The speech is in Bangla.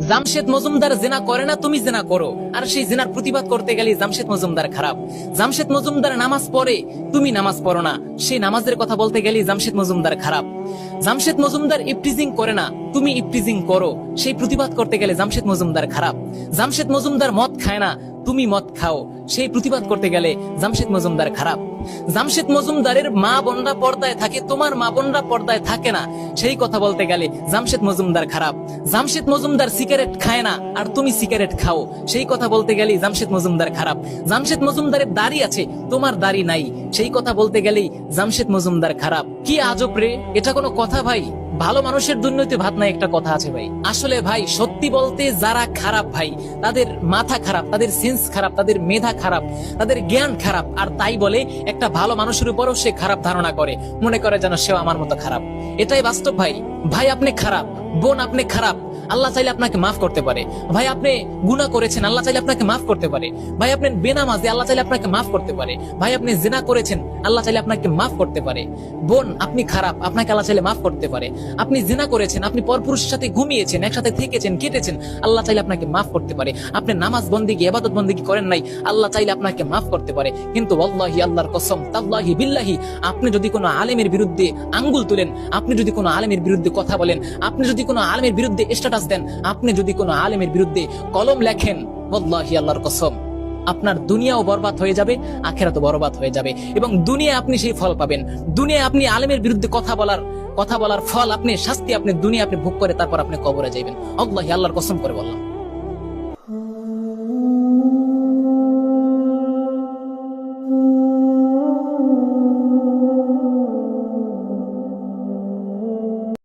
জামশেদ মজুমদার জেনা করে না, তুমি জেনা করো। আর সেই জেনার প্রতিবাদ করতে গেলে জামশেদ মজুমদার খারাপ। জামশেদ মজুমদার নামাজ পড়ে, তুমি নামাজ পড়ো না। সেই নামাজের কথা বলতে গেলে জামশেদ মজুমদার খারাপ। জামশেদ মজুমদার ইফটিজিং করে না, তুমি ইফটিজিং করো। সেই প্রতিবাদ করতে গেলে জামশেদ মজুমদার খারাপ। জামশেদ মজুমদার মদ খায় না তুমি মদ খাও। সেই প্রতিবাদ করতে গেলে জামশেদ মজুমদার খারাপ। জামশেদ মজুমদারের মা বোনরা পর্দায় থাকে, তোমার মা বোনরা পর্দায় থাকে না। সেই কথা বলতে গেলে জামশেদ মজুমদার খারাপ। জামশেদ মজুমদার সিগারেট খায় না, আর তুমি সিগারেট খাও। সেই কথা বলতে গেলেই জামশেদ মজুমদার খারাপ। জামশেদ মজুমদারের দাড়ি আছে, তোমার দাড়ি নাই। সেই কথা বলতে গেলেই জামশেদ মজুমদার খারাপ। কি আজব রে, এটা কোনো কথা ভাই? ভালো মানুষের দুর্নীতি ভাত নাই একটা কথা আছে ভাই। আসলে ভাই, সত্যি বলতে যারা খারাপ ভাই, তাদের মাথা খারাপ, তাদের সেন্স খারাপ, তাদের মেধা খারাপ, তাদের জ্ঞান খারাপ, আর তাই বলে একটা ভালো মানুষের উপরও সে খারাপ ধারণা করে। মনে করে যেন সেও আমার মতো খারাপ। এটাই বাস্তব ভাই। ভাই আপনি খারাপ, বোন আপনি খারাপ আল্লাহ চাইলে আপনাকে মাফ করতে পারে। ভাই, আপনি গুনাহ করেছেন, আল্লাহ চাইলে আপনাকে মাফ করতে পারে। ভাই, আপনি বেনামাজি, আল্লাহ চাইলে আপনাকে মাফ করতে পারে। ভাই, আপনি জিনা করেছেন, আল্লাহ চাইলে আপনাকে মাফ করতে পারে। বোন, আপনি খারাপ, আপনাকে আল্লাহ চাইলে মাফ করতে পারে। আপনি জিনা করেছেন, আপনি পরপুরুষের সাথে ঘুমিয়েছেন, একসাথে থেকেছেন, কেটেছেন, আল্লাহ চাইলে আপনাকে মাফ করতে পারে। আপনি নামাজ বন্দিগি এবাদত বন্দিগি করেন নাই, আল্লাহ চাইলে আপনাকে মাফ করতে পারে। কিন্তু আল্লাহি আল্লাহর কসম, তাল্লাহি বিল্লাহি, আপনি যদি কোনো আলেমের বিরুদ্ধে আঙ্গুল তুলেন, আপনি যদি কোনো আলেমের বিরুদ্ধে কথা বলেন, আপনি যদি কোনো আলেমের বিরুদ্ধে স্ট্যাটাস দেন, আপনি যদি কোনো আলেমের বিরুদ্ধে কলম লেখেন আল্লাহি আল্লাহর কসম, আপনার দুনিয়াও বরবাদ হয়ে যাবে, আখেরাতও বরবাদ হয়ে যাবে। এবং দুনিয়া আপনি সেই ফল পাবেন। দুনিয়া আপনি আলেমের বিরুদ্ধে কথা বলার কথা বলার ফল, আপনি শাস্তি আপনি দুনিয়া আপনি ভোগ করে তারপর আপনি কবরে যাইবেন। অল্লাহি আল্লাহর কসম করে বললাম।